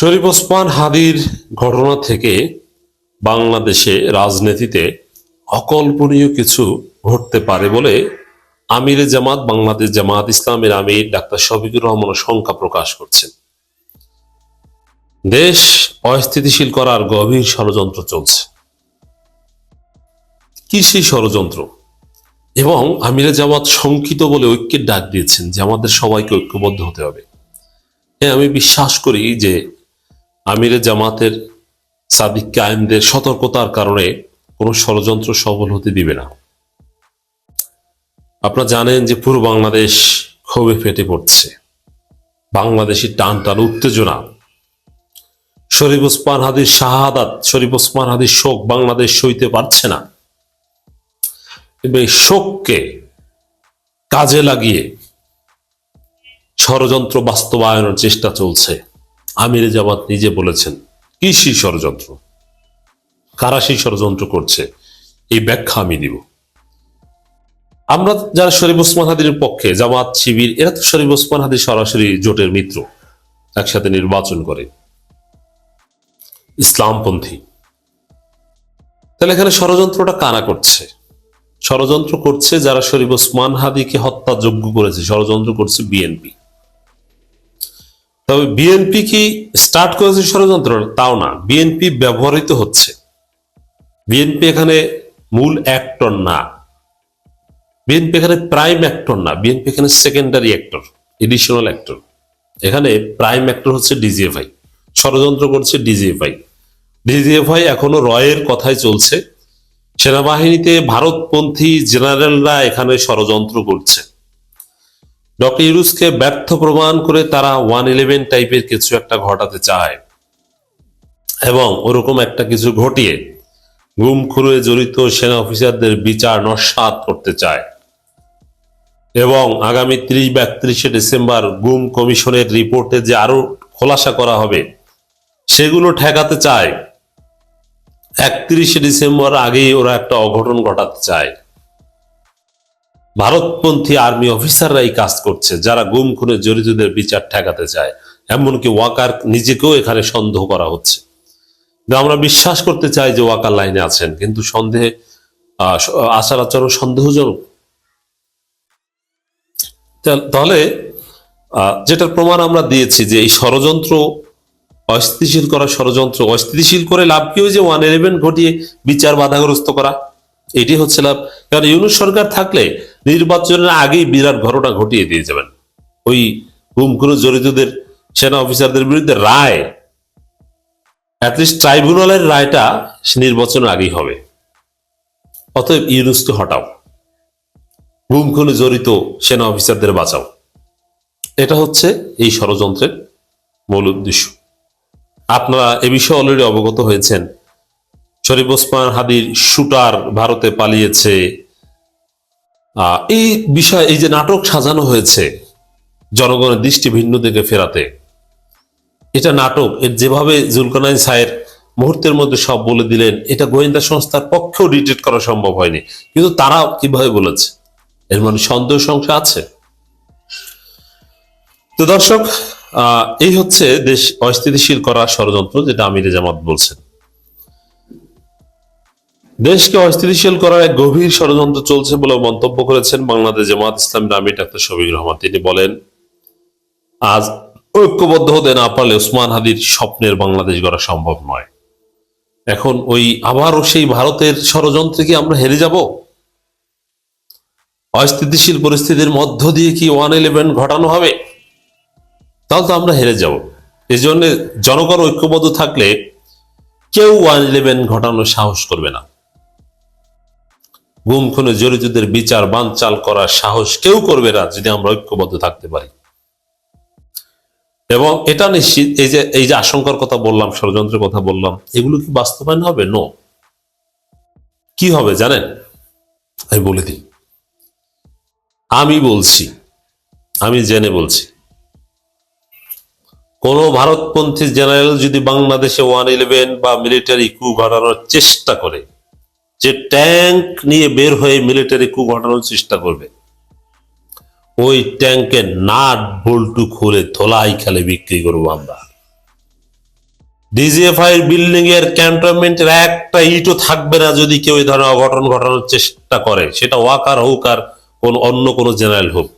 শরীফ ওসমান হাদির ঘটনা থেকে বাংলাদেশে রাজনীতিতে অকল্পনীয় কিছু ঘটতে পারে বলে আমিরে জামাত, বাংলাদেশ জামাত ইসলামের আমির ডাক্তার শফিকুর রহমান শঙ্কা প্রকাশ করছেন। দেশ অস্থিতিশীল করার গভীর ষড়যন্ত্র চলছে। কি সেই ষড়যন্ত্র এবং আমিরে জামাত শঙ্কিত বলে ঐক্যের ডাক দিয়েছেন যে আমাদের সবাইকে ঐক্যবদ্ধ হতে হবে। হ্যাঁ আমি বিশ্বাস করি যে আমিরে জামাতের সাদিক কায়েমদের সতর্কতার কারণে কোনো ষড়যন্ত্র সফল হতে দিবে না। আপনারা জানেন যে পুরো বাংলাদেশ ক্ষোভে ফেটে পড়ছে। বাংলাদেশি টান টান উত্তেজনা। শরীফ ওসমান হাদির শাহাদাত, শরীফ ওসমান হাদির শোক বাংলাদেশ সইতে পারছে না। এই শোককে কাজে লাগিয়ে ষড়যন্ত্র বাস্তবায়নের চেষ্টা চলছে। আমির জামাত নিজে বলেছেন, কি সেই ষড়যন্ত্র? কারা সেই ষড়যন্ত্র করছে? এই ব্যাখ্যা আমি দিব। আমরা যারা শরীফ ওসমান হাদির পক্ষে, জামাত, শিবির, এরা তো শরীফ ওসমান হাদির সরাসরি জোটের মিত্র, একসাথে নির্বাচন করে। ইসলামপন্থী। তাহলে এখানে ষড়যন্ত্রটা কারা করছে? ষড়যন্ত্র করছে যারা শরীফ ওসমান হাদিকে হত্যাযোগ্য করেছে, ষড়যন্ত্র করছে বিএনপি। তবে বিএনপি কি স্টার্ট করেছে ষড়যন্ত্র? তাও না। বিএনপি ব্যবহৃত হচ্ছে। বিএনপি এখানে মূল অ্যাক্টর না। বিএনপি এখানে প্রাইম অ্যাক্টর না। বিএনপি এখানে সেকেন্ডারি অ্যাক্টর এডিশনাল অ্যাক্টর এখানে প্রাইম অ্যাক্টর হচ্ছে ডিজিএফআই ষড়যন্ত্র করছে ডিজিএফআই ডিজিএফআই এখনও রয়ের কথাই চলছে। সেনাবাহিনীতে ভারতপন্থী জেনারেলরা এখানে ষড়যন্ত্র করছে। ডক্টর ইউরুসকে ব্যর্থ প্রমাণ করে তারা ওয়ান ইলেভেন টাইপের কিছু একটা ঘটাতে চায়। এবং ওরকম একটা কিছু ঘটিয়ে গুম খুনে জড়িত সেনা অফিসারদের বিচার নস্বাত করতে চায়। এবং আগামী ত্রিশ বা একত্রিশে ডিসেম্বর গুম কমিশনের রিপোর্টে যে আরও খোলাসা করা হবে, সেগুলো ঠেকাতে চায়। একত্রিশে ডিসেম্বর আগেই ওরা একটা অঘটন ঘটাতে চায়। ভারতপন্থী আর্মি অফিসাররা এই কাজ করছে, যারা গুম, খুনে, জড়িতদের বিচার ঠেকাতে চায়। এমনকি ওয়াকার নিজেকেও এখানে সন্দেহ করা হচ্ছে। আমরা বিশ্বাস করতে চাই যে ওয়াকার লাইনে আছেন, কিন্তু সন্দেহে আচার আচরণ সন্দেহজনক। তাহলে যেটার প্রমাণ আমরা দিয়েছি যে এই ষড়যন্ত্র অস্থিতিশীল করা ষড়যন্ত্র, অস্থিতিশীল করে লাভ কি হয়েছে ওয়ান ইলেভেন ঘটিয়ে বিচার বাধাগ্রস্ত করা? এটি হচ্ছে লাভ। কারণ ইউনুস সরকার থাকলে নির্বাচনের আগেই বিরাট ঘটনা ঘটিয়ে দিয়ে যাবেন ওই গুম জড়িতদের সেনা অফিসারদের বিরুদ্ধে রায় অ্যাটলিস্ট ট্রাইব্যুনালের রায়টা নির্বাচনের আগেই হবে। অতএব ইউনুসকে হটাও। গুম জড়িত সেনা অফিসারদের বাঁচাও। এটা হচ্ছে এই ষড়যন্ত্রের মূল উদ্দেশ্য। আপনারা এ বিষয়ে অলরেডি অবগত হয়েছেন। শরীফ ওসমান হাদির শুটার ভারতে পালিয়েছে এই বিষয় এই যে নাটক সাজানো হয়েছে, জনগণের দৃষ্টি ভিন্ন দিকে ফেরাতে, এটা নাটক, এর যেভাবে জুলকানাইন সাহের মুহূর্তের মধ্যে সব বলে দিলেন, এটা গোয়েন্দা সংস্থার পক্ষেও ডিটেক্ট করা সম্ভব হয়নি। কিন্তু তারা কীভাবে বলেছে? এর মানে সন্দেহ সংশয় আছে। তো দর্শক এই হচ্ছে দেশ অস্থিতিশীল করা ষড়যন্ত্র, যেটা আমিরে জামাত বলছেন। দেশকে অস্থিতিশীল করার এক গভীর ষড়যন্ত্র চলছে বলে মন্তব্য করেছেন বাংলাদেশ জামাত ইসলামের আমির ডাক্তার শফিক রহমান। তিনি বলেন, আজ ঐক্যবদ্ধ হতে না পারলে ওসমান হাদির স্বপ্নের বাংলাদেশ গড়া সম্ভব নয়। এখন ওই আবারও সেই ভারতের ষড়যন্ত্রে কি আমরা হেরে যাব? অস্থিতিশীল পরিস্থিতির মধ্য দিয়ে কি ওয়ান ইলেভেন ঘটানো হবে? তাহলে তো আমরা হেরে যাব। এই জন্য জনগণ ঐক্যবদ্ধ থাকলে কেউ ওয়ান ইলেভেন ঘটানোর সাহস করবে না। গুম, খুনে জড়িতদের বিচার, বানচাল করার সাহস কেউ করবে না যদি আমরা ঐক্যবদ্ধ থাকতে পারি। এবং এটা নিশ্চিত, এই যে এই যে আশঙ্কার কথা বললাম, ষড়যন্ত্রের কথা বললাম, এগুলো কি বাস্তবায়ন হবে? নো কি হবে জানেন? আমি বলে দিই। আমি বলছি, আমি জেনে বলছি। কোন ভারতপন্থী জেনারেল যদি বাংলাদেশে ওয়ান ইলেভেন বা মিলিটারি কু ঘটানোর চেষ্টা করে যে ট্যাঙ্ক নিয়ে বের হয়ে মিলিটারি কু ঘটানোর চেষ্টা করবে, ওই ট্যাঙ্কের নাট বল্টু খুলে ধোলাই খেলে বিক্রি করব আমরা। ডিজিএফআই বিল্ডিং এর ক্যান্টনমেন্টের একটা ইটও থাকবে না যদি কেউ এই ধরনের অঘটন ঘটানোর চেষ্টা করে, সেটা ওয়াকার হোক আর কোন অন্য কোনো জেনারেল হোক।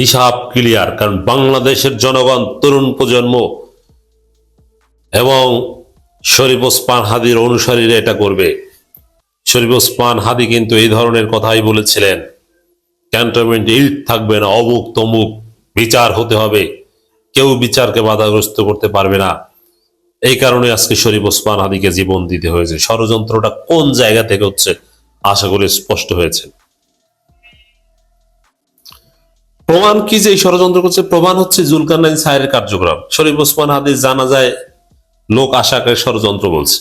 হিসাব ক্লিয়ার, কারণ বাংলাদেশের জনগণ, তরুণ প্রজন্ম এবং শরীফ ওসমান হাদির অনুসারীরা এটা করবে। শরীফ ওসমান হাদি কিন্তু এই ধরনের কথাই বলেছিলেন। ক্যান্টনমেন্ট ইট থাকবে না, অমুক তমুক বিচার হতে হবে। কেউ বিচারকে বাধাগ্রস্ত করতে পারবে না। এই কারণে আজকে শরীফ ওসমান হাদিকে জীবন দিতে হয়েছে। ষড়যন্ত্রটা কোন জায়গা থেকে হচ্ছে, আশা করি স্পষ্ট হয়েছে। প্রমাণ কি যে ষড়যন্ত্র করছে? প্রমাণ হচ্ছে জুলকারনাইন সাহের কার্যক্রম। শরীফ ওসমান হাদির জানা যায় লোক আশাকে ষড়যন্ত্র বলছে।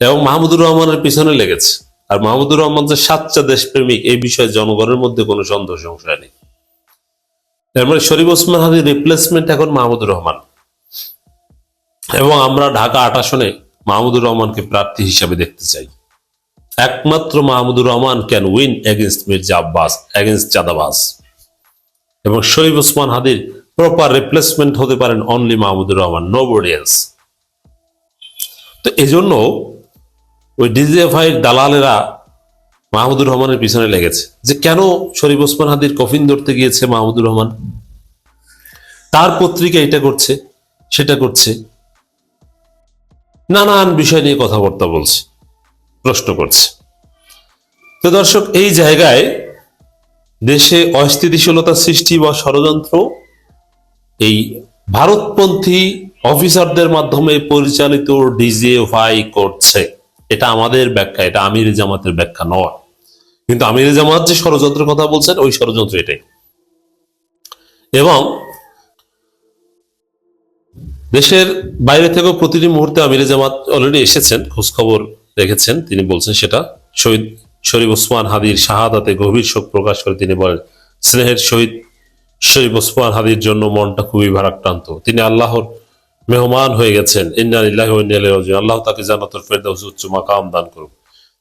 এবং মাহমুদুর রহমানের পিছনে লেগেছে। আর মাহমুদুর রহমান যে সাচ্চা দেশপ্রেমিক, এই বিষয়ে জনগণের মধ্যে কোনো সন্দেহ সংশয় নেই। এর মানে শরীফ ওসমান হাদির রিপ্লেসমেন্ট এখন মাহমুদুর রহমান। এবং আমরা ঢাকা আট আসনে মাহমুদুর রহমানকে প্রার্থী হিসাবে দেখতে চাই। একমাত্র Mahmudur Rahman can win against Mirza Abbas against চাঁদাবাস এবং শরীফ ওসমান হাদির প্রপার রিপ্লেসমেন্ট হতে পারেন only Mahmudur Rahman nobody else তো এই জন্য ওই ডিজিএফআই দালালেরা মাহমুদুর রহমানের পিছনে লেগেছে। যে কেন শরীফ ওসমান হাদির কফিন ধরতে গিয়েছে মাহমুদুর রহমান? তার পত্রিকা এটা করছে, সেটা করছে। নানান বিষয় নিয়ে কথাবার্তা বলছে, প্রশ্ন করছে। তো দর্শক, এই জায়গায় দেশে অস্থিতিশীলতা সৃষ্টি বা ষড়যন্ত্র এই ভারতপন্থী অফিসারদের মাধ্যমে পরিচালিত ডিজিএফআই করছে। এটা আমাদের ব্যাখ্যা, এটা আমির জামাতের ব্যাখ্যা নয়। কিন্তু আমির জামাত যে ষড়যন্ত্রের কথা বলছেন, ওই ষড়যন্ত্র এটাই। এবং দেশের বাইরে থেকেও প্রতিটি মুহূর্তে আমির জামাত অলরেডি এসেছেন খোঁজ খবর রেখেছেন, তিনি বলছেন সেটা। শহীদ শরীফ ওসমান হাদির শাহাদাতে গভীর শোক প্রকাশ করে তিনি বলেন, স্নেহের শহীদ শরীফ ওসমান হাদির জন্য মনটা খুবই ভারাক্রান্ত। তিনি আল্লাহর মেহমান হয়ে গেছেন। ইন্নালিল্লাহি আল্লাহ তাকে জান্নাতুল ফেরদাউস উচ্চ মাকাম দান করুন।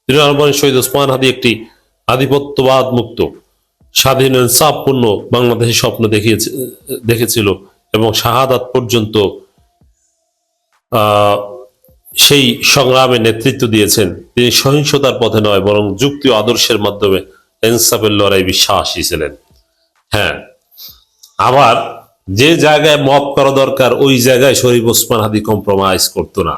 তিনি বলেন শহীদ ওসমান হাদি একটি আধিপত্যবাদ মুক্ত, স্বাধীন ইনসাফপূর্ণ বাংলাদেশের স্বপ্ন দেখিয়েছে, দেখেছিল এবং শাহাদাত পর্যন্ত সেই সংগ্রামে নেতৃত্ব দিয়েছেন। তিনি সহিংসতার পথে নয়, বরং যুক্তি আদর্শের মাধ্যমে ইনসাফের লড়াই বিশ্বাসী ছিলেন। হ্যাঁ আবার যে জায়গায় মপ করা দরকার, ওই জায়গায় শরীফ ওসমান হাদি কম্প্রোমাইজ করতো না।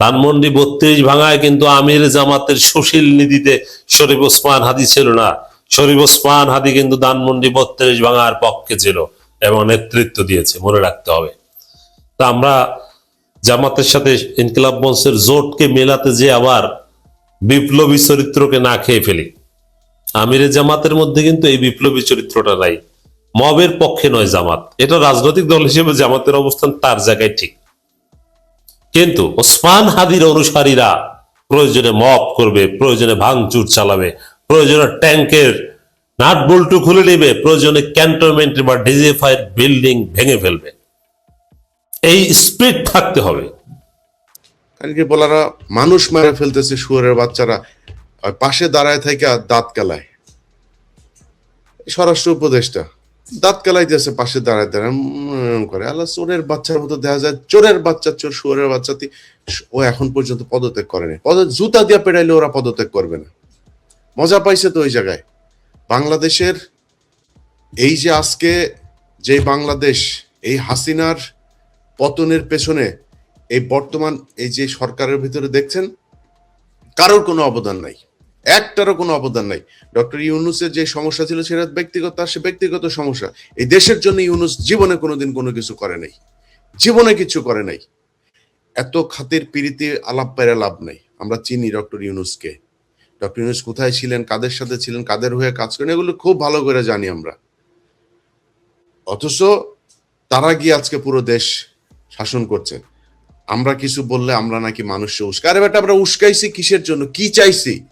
ধানমন্ডি বত্রিশ ভাঙায় কিন্তু আমির জামাতের সুশীল নীতিতে শরীফ ওসমান হাদি ছিল না। শরীফ ওসমান হাদি কিন্তু ধানমন্ডি বত্রিশ ভাঙার পক্ষে ছিল এবং নেতৃত্ব দিয়েছে, মনে রাখতে হবে। তা আমরা জামাতের সাথে ইনকিলাব মঞ্চের জোটকে মেলাতে যে আবার বিপ্লবী চরিত্রকে না খেয়ে ফেলি। আমিরের জামাতের মধ্যে কিন্তু এই বিপ্লবী চরিত্রটা নাই। মবের পক্ষে নয় জামাত। এটা রাজনৈতিক দল হিসেবে জামাতের অবস্থান তার জায়গায় ঠিক। কিন্তু ওসমান হাদির অনুসারীরা প্রয়োজনে মব করবে, প্রয়োজনে ভাঙচুর চালাবে, প্রয়োজনে ট্যাঙ্কের নাট বল্টু খুলে নেবে, প্রয়োজনে ক্যান্টনমেন্ট বা ডিজিএফআই বিল্ডিং ভেঙে ফেলবে। এই স্পিড থাকতে হবে। কারণ কি বলারা, মানুষ মেরে ফেলতেছে শুয়ারের বাচ্চারা পাশে দাঁড়ায় থেকে দাঁত কেলায়। স্বরাষ্ট্র উপদেষ্টা। দাঁত কেলাইতেছে, পাশে দাঁড়ায় দাঁড়ায় করে। আল্লাহ চোরের বাচ্চার মতো দেখা যায়, চোরের বাচ্চা, চোর শুয়ারের বাচ্চাতে ও এখন পর্যন্ত পদত্যাগ করেনি পদ জুতা দিয়ে পেড়াইলে ওরা পদত্যাগ করবে না। মজা পাইছে তো ওই জায়গায়। বাংলাদেশের এই যে আজকে যে বাংলাদেশ, এই হাসিনার পতনের পেছনে এই বর্তমান এই যে সরকারের ভিতরে দেখছেন, কারোর কোনো অবদান নাই। একটারও কোনো অবদান নাই। ডক্টর ইউনুসের যে সমস্যা ছিল সেটা ব্যক্তিগত, তার সে ব্যক্তিগত সমস্যা। এই দেশের জন্য ইউনুস জীবনে কোনোদিন কোনো কিছু করে নাই। জীবনে কিছু করে নাই। এত খাতির পিরিতি আলাপ পেরে লাভ নাই। আমরা চিনি ডক্টর ইউনুসকে। ডক্টর ইউনুস কোথায় ছিলেন, কাদের সাথে ছিলেন, কাদের হয়ে কাজ করেন, এগুলো খুব ভালো করে জানি আমরা। অথচ তারা গিয়ে আজকে পুরো দেশ শাসন করছেন আমরা কিছু বললে আমরা নাকি মানুষকে উস্কা আরে বেটা, আমরা উস্কাইছি কিসের জন্য? কি চাইছি?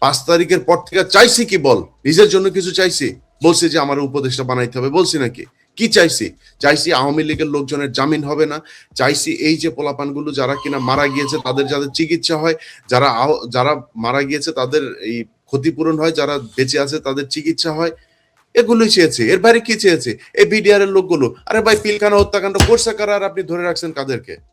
পাঁচ তারিখের পর থেকে চাইছি কি বল? নিজের জন্য কিছু চাইছি? বলছি যে আমার উপদেশটা বানাইতে হবে। বলছি নাকি? কি চাইছি? চাইছি আওয়ামী লীগের লোকজনের জামিন হবে না। চাইছি এই যে পোলাপানগুলো যারা কিনা মারা গিয়েছে, তাদের যাদের চিকিৎসা হয়। যারা যারা মারা গিয়েছে, তাদের এই ক্ষতিপূরণ হয়। যারা বেঁচে আছে, তাদের চিকিৎসা হয়। এগুলোই চেয়েছে। এর বাইরে কি চেয়েছে? এই বিডিআর এর লোকগুলো। আরে ভাই, পিলখানা হত্যাকাণ্ড করছে কারা? আর আপনি ধরে রাখছেন কাদেরকে?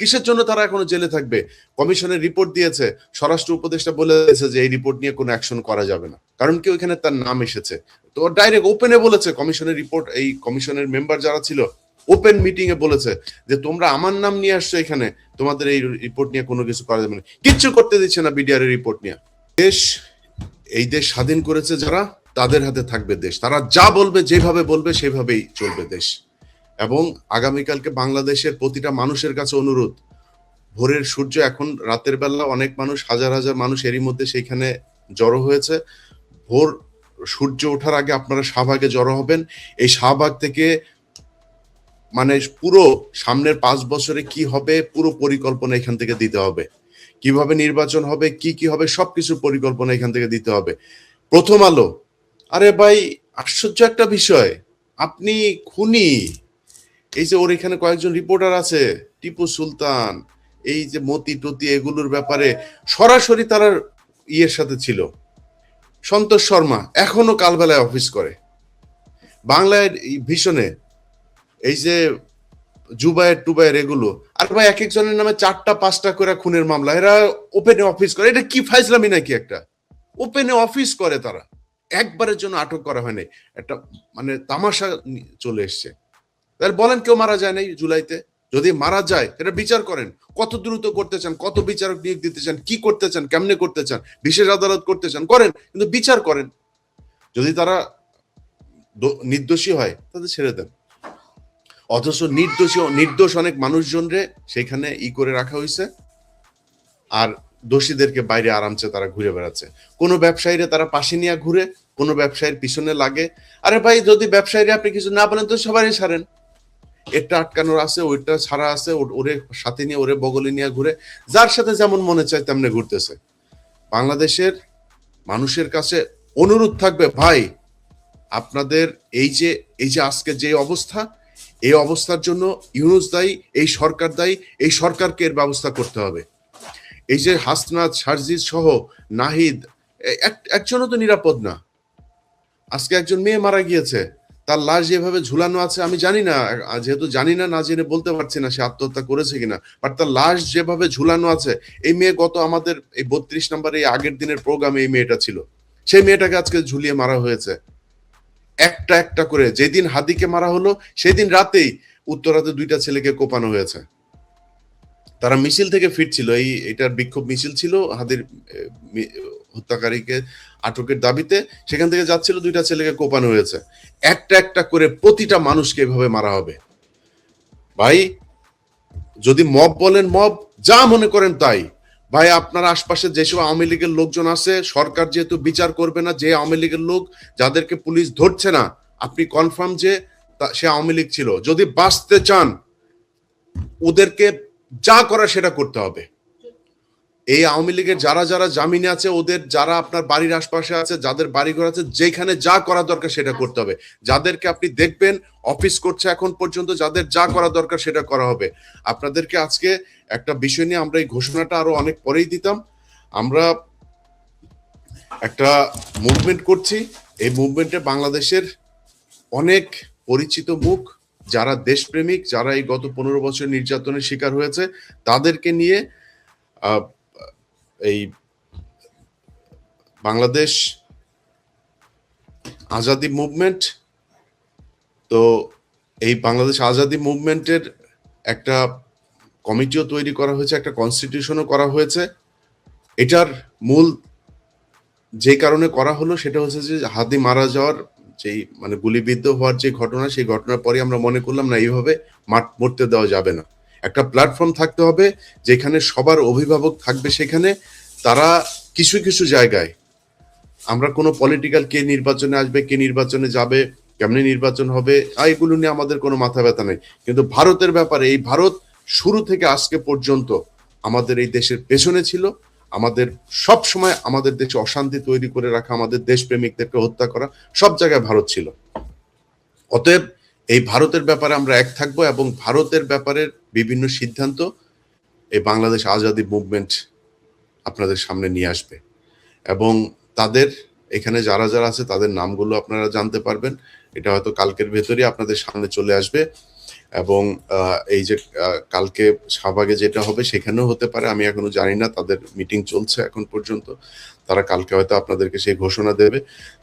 কিসের জন্য তারা এখনও জেলে থাকবে? কমিশনের রিপোর্ট দিয়েছে, স্বরাষ্ট্র উপদেষ্টা বলে দিয়েছে যে এই রিপোর্ট নিয়ে কোনো অ্যাকশন করা যাবে না। কারণ কি ওইখানে তার নাম এসেছে। তো ডাইরেক্ট ওপেনে বলেছে, কমিশনের রিপোর্ট, এই কমিশনের মেম্বার যারা ছিল, ওপেন মিটিং এ বলেছে যে তোমরা আমার নাম নিয়ে আসছো এখানে, তোমাদের এই রিপোর্ট নিয়ে কোনো কিছু করা যাবে না। কিচ্ছু করতে দিচ্ছে না বিডিআর এর রিপোর্ট নিয়ে। দেশ, এই দেশ স্বাধীন করেছে যারা, তাদের হাতে থাকবে দেশ। তারা যা বলবে, যেভাবে বলবে, সেভাবেই চলবে দেশ। এবং আগামীকালকে বাংলাদেশের প্রতিটা মানুষের কাছে অনুরোধ, ভোরের সূর্য এখন রাতের বেলা অনেক মানুষ, হাজার হাজার মানুষ এরই মধ্যে সেইখানে জড়ো হয়েছে। ভোর সূর্য ওঠার আগে আপনারা শাহবাগে জড়ো হবেন। এই শাহবাগ থেকে মানে পুরো সামনের পাঁচ বছরে কি হবে, পুরো পরিকল্পনা এখান থেকে দিতে হবে। কীভাবে নির্বাচন হবে, কি কি হবে, সবকিছু পরিকল্পনা এখান থেকে দিতে হবে। প্রথম আলো। আরে ভাই, আশ্চর্য একটা বিষয়। আপনি খুনি। এই যে ওর এখানে কয়েকজন রিপোর্টার আছে, টিপু সুলতান, এই যে মতি টতি, এগুলোর ব্যাপারে সরাসরি তারা ইয়ের সাথে ছিল। সন্তোষ শর্মা এখনও কালবেলায় অফিস করে। বাংলায় ভীষণে। এই যে জুবায়ের টুবায়ের এগুলো। আর ভাই, এক একজনের নামে চারটা, পাঁচটা করে খুনের মামলা। এরা ওপেনে অফিস করে। এটা কি ফাইজলামি নাকি একটা? ওপেনে অফিস করে তারা। একবারের জন্য আটক করা হয়নি। একটা মানে তামাশা চলে এসছে। তাহলে বলেন কেউ মারা যায় নাই জুলাইতে? যদি মারা যায় এটা বিচার করেন। কত দ্রুত করতে চান, কত বিচারক নিয়োগ দিতে চান, কি করতে চান, কেমনে করতে চান, বিশেষ আদালত করতে চান, করেন, কিন্তু বিচার করেন। যদি তারা নির্দোষী হয়, তাদের ছেড়ে দেন। অথচ নির্দোষী, নির্দোষ অনেক মানুষজনরে সেখানে ই করে রাখা হয়েছে আর দোষীদেরকে বাইরে আরামসে তারা ঘুরে বেড়াচ্ছে। কোনো ব্যবসায়ীরা তারা পাশে নিয়ে ঘুরে, কোনো ব্যবসায়ীর পিছনে লাগে। আরে ভাই, যদি ব্যবসায়ীরা আপনি কিছু না বলেন, তো সবারই ছাড়েন এটা আটকানোর আছে, ওইটা ছাড়া আছে, ওরে সাথে নিয়ে, ওরে বগলে নিয়ে ঘুরে, যার সাথে যেমন মনে চায় তেমনি ঘুরতেছে। বাংলাদেশের মানুষের কাছে অনুরোধ থাকবে, ভাই, আপনাদের এই যে এই যে আজকে যে অবস্থা, এই অবস্থার জন্য ইউনুস দায়ী, এই সরকার দায়ী, এই সরকারকে এর ব্যবস্থা করতে হবে। এই যে হাসনাত সারজিদ সহ নাহিদ এক- একজনও তো নিরাপদ না। আজকে একজন মেয়ে মারা গিয়েছে তার লাশ যেভাবে ঝুলানো আছে, আমি জানি না। যেহেতু জানি না না জেনে বলতে পারছি না সে আত্মহত্যা করেছে কিনা। বাট তার লাশ যেভাবে ঝুলানো আছে, এই মেয়ে গত আমাদের এই বত্রিশ নম্বর, এই আগের দিনের প্রোগ্রামে এই মেয়েটা ছিল। সেই মেয়েটাকে আজকে ঝুলিয়ে মারা হয়েছে। একটা একটা করে। যেদিন হাদিকে মারা হলো, সেদিন রাতেই উত্তরাতে দুইটা ছেলেকে কোপানো হয়েছে। তারা মিছিল থেকে ফিরছিল। এই, এটার বিক্ষোভ মিছিল ছিল। হাদির হত্যাকারীকে আটকের দাবিতে সেখান থেকে যাচ্ছিল দুইটা ছেলেকে কোপানো হয়েছে। একটা একটা করে প্রতিটা মানুষকে এভাবে মারা হবে। ভাই, যদি মব বলেন মব, যা মনে করেন তাই। ভাই, আপনার আশপাশে যেসব আওয়ামী লীগের লোকজন আছে, সরকার যেহেতু বিচার করবে না, যে আওয়ামী লীগের লোক, যাদেরকে পুলিশ ধরছে না, আপনি কনফার্ম যে সে আওয়ামী লীগ ছিল। যদি বাঁচতে চান, ওদেরকে যা করা সেটা করতে হবে। এই আওয়ামী লীগের যারা যারা জামিনে আছে, ওদের যারা আপনার বাড়ির আশপাশে আছে, যাদের বাড়িঘর আছে, যেখানে যা করা দরকার সেটা করতে হবে। যাদেরকে আপনি দেখবেন, অফিস করছে এখন পর্যন্ত, যাদের যা করা দরকার সেটা করা হবে। আপনাদেরকে আজকে একটা বিষয় নিয়ে আমরা এই ঘোষণাটা আরও অনেক পরেই দিতাম। আমরা একটা মুভমেন্ট করছি। এই মুভমেন্টে বাংলাদেশের অনেক পরিচিত মুখ, যারা দেশপ্রেমিক, যারা এই গত পনেরো বছর নির্যাতনের শিকার হয়েছে, তাদেরকে নিয়ে এই বাংলাদেশ আজাদি মুভমেন্ট, তো এই বাংলাদেশ আজাদি মুভমেন্টের একটা কমিটিও তৈরি করা হয়েছে, একটা কনস্টিটিউশনও করা হয়েছে। এটার মূল যে কারণে করা হলো সেটা হচ্ছে যে হাদি মারা যাওয়ার যেই মানে গুলিবিদ্ধ হওয়ার যে ঘটনা, সেই ঘটনার পরে আমরা মনে করলাম না, এইভাবে মাঠ মরতে দেওয়া যাবে না। একটা প্ল্যাটফর্ম থাকতে হবে যেখানে সবার অভিভাবক থাকবে সেখানে। তারা কিছু কিছু জায়গায়, আমরা কোনো পলিটিক্যাল কে নির্বাচনে আসবে, কে নির্বাচনে যাবে, কেমনি নির্বাচন হবে এগুলো নিয়ে আমাদের কোনো মাথা ব্যথা নেই। কিন্তু ভারতের ব্যাপারে, এই ভারত শুরু থেকে আজকে পর্যন্ত আমাদের এই দেশের পেছনে ছিল। আমাদের সব সময় আমাদের দেশে অশান্তি তৈরি করে রাখা, আমাদের দেশপ্রেমিকদেরকে হত্যা করা, সব জায়গায় ভারত ছিল। অতএব এই ভারতের ব্যাপারে আমরা এক থাকব এবং ভারতের ব্যাপারে বিভিন্ন সিদ্ধান্ত এই বাংলাদেশ আজাদি মুভমেন্ট আপনাদের সামনে নিয়ে আসবে। এবং তাদের, এখানে যারা যারা আছে, তাদের নামগুলো আপনারা জানতে পারবেন। এটা হয়তো কালকের ভেতরেই আপনাদের সামনে চলে আসবে। এবং এই যে কালকে শাহবাগে যেটা হবে সেখানেও হতে পারে। আমি এখনও জানি না, তাদের মিটিং চলছে এখন পর্যন্ত। তারা কালকে হয়তো আপনাদেরকে সেই ঘোষণা দেবে।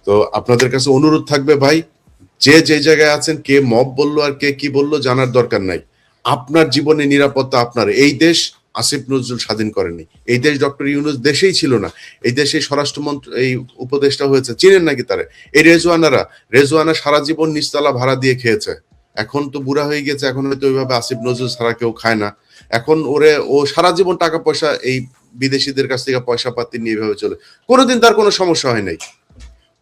তো আপনাদের কাছে অনুরোধ থাকবে ভাই, যে যে জায়গায় আছেন, কে মব বলল আর কে কি বলল জানার দরকার নাই। আপনার জীবনে নিরাপত্তা আপনার। এই দেশ আসিফ নজরুল স্বাধীন করেনি। এই দেশ ডক্টর ইউনুস দেশেই ছিল না। এই দেশে স্বরাষ্ট্রমন্ত্রী এই উপদেষ্টা হয়েছে। চিনেন নাকি তারা? এই রেজওয়ানারা, রেজওয়ানা সারা জীবন নিচতলা ভাড়া দিয়ে খেয়েছে। এখন তো বুড়া হয়ে গেছে এখন হয়তো ওইভাবে আসিফ নজরুল ছাড়া কেউ খায় না। এখন ওরে, ও সারা জীবন টাকা পয়সা, এই বিদেশিদের কাছ থেকে পয়সা পাতি নিয়ে এভাবে চলে। কোনোদিন তার কোনো সমস্যা হয় নাই।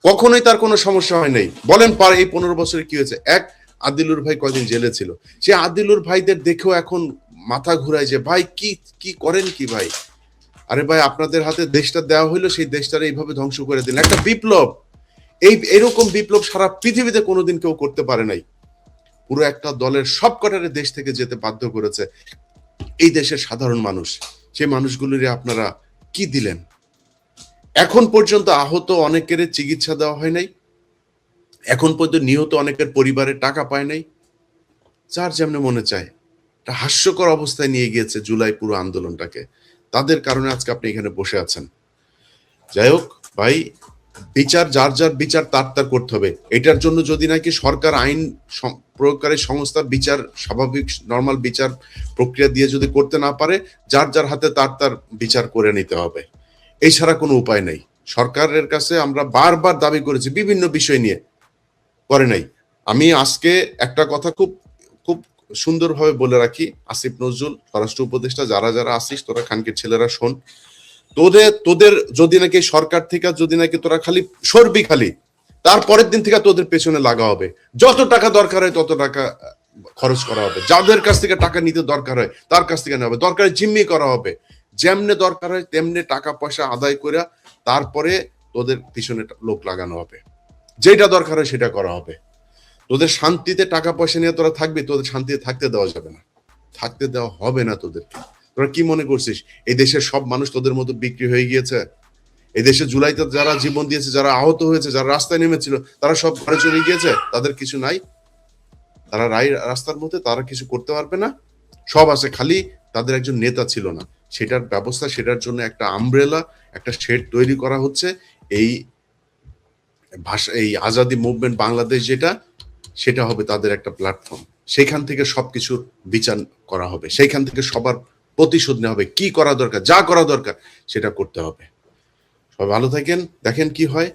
কখনোই তার কোনো সমস্যা হয় নাই। বলেন পার, এই পনেরো বছরে কি হয়েছে? এক আদিলুর ভাই কয়দিন জেলে ছিল? সে আদিলুর ভাইদের দেখেও এখন মাথা ঘুরায় যে, ভাই, কি কি করেন কি ভাই? আরে ভাই, আপনাদের হাতে দেশটা দেওয়া হইল, সেই দেশটারে এইভাবে ধ্বংস করে দিলেন। একটা বিপ্লব। এই, এরকম বিপ্লব সারা পৃথিবীতে কোনোদিন কেউ করতে পারে নাই। পুরো একটা দলের সব কটারে দেশ থেকে যেতে বাধ্য করেছে। এই দেশের সাধারণ মানুষ, সেই মানুষগুলির আপনারা কি দিলেন? এখন পর্যন্ত আহত অনেকের চিকিৎসা দেওয়া হয় নাই। এখন পর্যন্ত নিহত অনেকের পরিবারে টাকা পায় নাই। যার যেমন মনে চায়। একটা হাস্যকর অবস্থায় নিয়ে গিয়েছে জুলাই পুরো আন্দোলনটাকে। তাদের কারণে আজকে আপনি এখানে বসে আছেন। যাই হোক, ভাই, বিচার, যার যার বিচার তার তার করতে হবে। এটার জন্য যদি নাকি সরকার আইন প্রয়োগকারী সংস্থা বিচার, স্বাভাবিক, নর্মাল বিচার প্রক্রিয়া দিয়ে যদি করতে না পারে, যার যার হাতে তার তার বিচার করে নিতে হবে। এছাড়া কোনো উপায় নেই। সরকারের কাছে আমরা বারবার দাবি করেছি বিভিন্ন বিষয় নিয়ে। করে নাই। আমি আজকে একটা কথা খুব খুব সুন্দরভাবে বলে রাখি, আসিফ নজরুল, স্বরাষ্ট্র উপদেষ্টা, যারা যারা আসিস তোরা খানকির ছেলেরা শোন। তোদের তোদের যদি নাকি সরকার থেকে, যদি নাকি তোরা খালি সরবি খালি তারপরের দিন থেকে তোদের পেছনে লাগা হবে। যত টাকা দরকার হয়, তত টাকা খরচ করা হবে। যাদের কাছ থেকে টাকা নিতে দরকার হয়, তার কাছ থেকে নেওয়া হবে। দরকার জিম্মি করা হবে। যেমনে দরকার হয়, তেমনি টাকা পয়সা আদায় করে তারপরে তোদের পিছনে লোক লাগানো হবে। যেটা দরকার হয় সেটা করা হবে। তোদের শান্তিতে টাকা পয়সা নিয়ে তোরা থাকবি, তোদের শান্তিতে থাকতে দেওয়া যাবে না। থাকতে দেওয়া হবে না তোদেরকে। তোরা কি মনে করছিস? এই দেশের সব মানুষ তোদের মতো বিক্রি হয়ে গিয়েছে? এই দেশে জুলাইতে যারা জীবন দিয়েছে, যারা আহত হয়েছে, যারা রাস্তায় নেমেছিল, তারা সব ঘরে চলে গিয়েছে? তাদের কিছু নাই? তারা রাই রাস্তার মধ্যে তারা কিছু করতে পারবে না? সব আছে খালি, তাদের একজন নেতা ছিল না। সেটার ব্যবস্থা, সেটার জন্য একটা আমব্রেলা একটা শেড তৈরি করা হচ্ছে। এই ভাষা, এই আজাদি মুভমেন্ট বাংলাদেশ যেটা, সেটা হবে তাদের একটা প্ল্যাটফর্ম সেখান থেকে সবকিছুর বিচার করা হবে। সেইখান থেকে সবার প্রতিশোধ নেওয়া হবে। কি করা দরকার, যা করা দরকার, সেটা করতে হবে। সবাই ভালো থাকেন। দেখেন কি হয়।